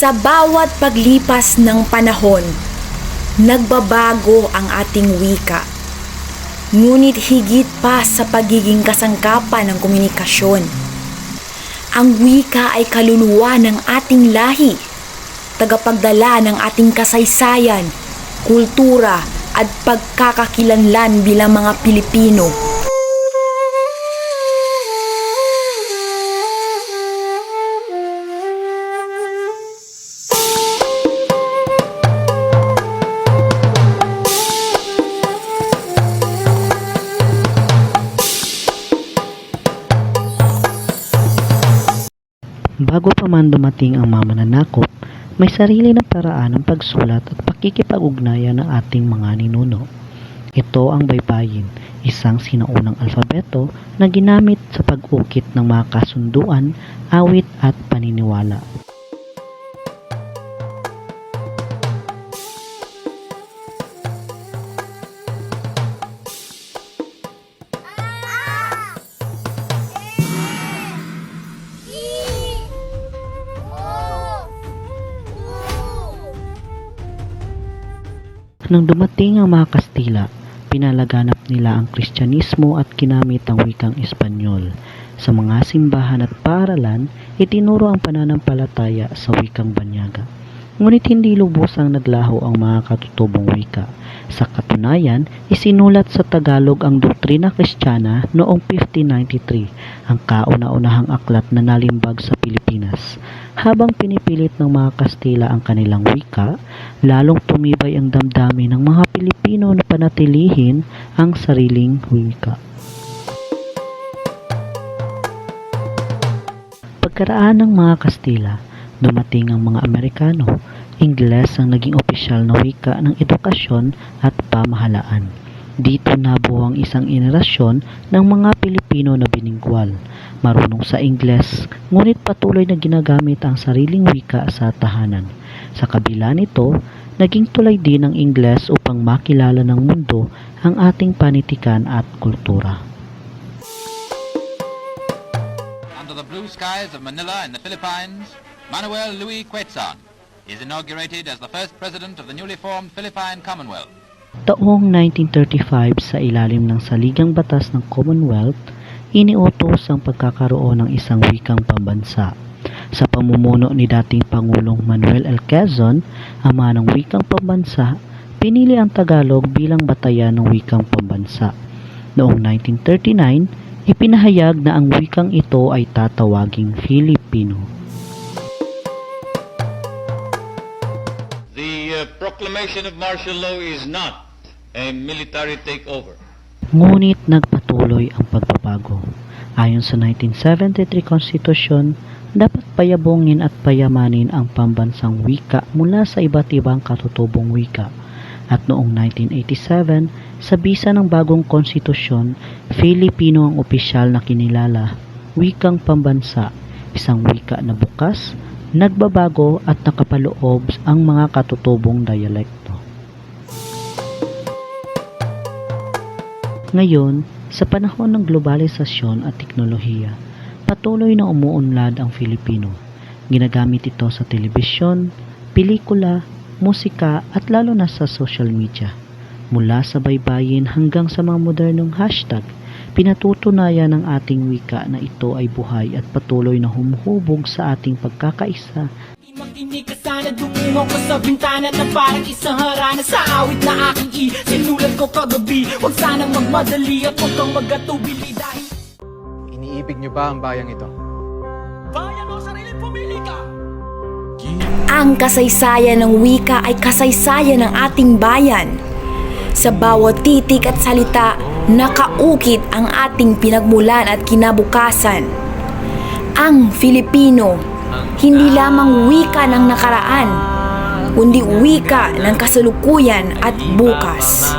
Sa bawat paglipas ng panahon, nagbabago ang ating wika. Ngunit higit pa sa pagiging kasangkapan ng komunikasyon. Ang wika ay kaluluwa ng ating lahi, tagapagdala ng ating kasaysayan, kultura at pagkakakilanlan bilang mga Pilipino. Bago pa man dumating ang mga mananakop, may sarili ng paraan ng pagsulat at pakikipag-ugnayan ng ating mga ninuno. Ito ang baybayin, isang sinaunang alfabeto na ginamit sa pag-ukit ng mga kasunduan, awit at paniniwala. Nang dumating ang mga Kastila, pinalaganap nila ang Kristyanismo at ginamit ang wikang Espanyol. Sa mga simbahan at paaralan, itinuro ang pananampalataya sa wikang Banyaga. Ngunit hindi lubosang naglaho ang mga katutubong wika. Sa katunayan, isinulat sa Tagalog ang doktrina kristyana noong 1593, ang kauna-unahang aklat na nalimbag sa Pilipinas. Habang pinipilit ng mga Kastila ang kanilang wika, lalong tumibay ang damdamin ng mga Pilipino na panatilihin ang sariling wika. Pagkaraan ng mga Kastila, dumating ang mga Amerikano. Ingles ang naging opisyal na wika ng edukasyon at pamahalaan. Dito nabuo ang isang henerasyon ng mga Pilipino na biningkwal, marunong sa Ingles, ngunit patuloy na ginagamit ang sariling wika sa tahanan. Sa kabila nito, naging tulay din ng Ingles upang makilala ng mundo ang ating panitikan at kultura. Under the blue skies of Manila in the Philippines, Manuel Louis Quezon is inaugurated as the first president of the newly formed Philippine Commonwealth. Taong 1935 sa ilalim ng saligang batas ng Commonwealth, iniutos ang pagkakaroon ng isang wikang pambansa. Sa pamumuno ni dating Pangulong Manuel L. Quezon, ama ng wikang pambansa, pinili ang Tagalog bilang batayan ng wikang pambansa. Noong 1939, ipinahayag na ang wikang ito ay tatawaging Filipino. Proclamation of martial law is not a military takeover. Ngunit nagpatuloy ang pagbabago. Ayon sa 1973 Constitution, dapat payabongin at payamanin ang pambansang wika mula sa iba't ibang katutubong wika. At noong 1987, sa bisa ng bagong konstitusyon, Filipino ang opisyal na kinilala, wikang pambansa, isang wika na bukas, nagbabago at nakapaloob ang mga katutubong dialekto. Ngayon, sa panahon ng globalisasyon at teknolohiya, patuloy na umuunlad ang Filipino. Ginagamit ito sa telebisyon, pelikula, musika at lalo na sa social media. Mula sa baybayin hanggang sa mga modernong hashtag, pinatutunayan ng ating wika na ito ay buhay at patuloy na humuhubog sa ating pagkakaisa Makinig ka sana, dumungo ko sa bintana Na parang isang harana sa awit na aking i Sinulat ko kagabi, huwag sana magmadali At huwag kang magatubili dahil Iniibig niyo ba ang bayang ito? Bayan mo sarili, pumili ka! Ang kasaysayan ng wika ay kasaysayan ng ating bayan. Sa bawat titik at salita, nakaukit ang ating pinagmulan at kinabukasan. Ang Filipino, hindi lamang wika ng nakaraan, kundi wika ng kasalukuyan at bukas.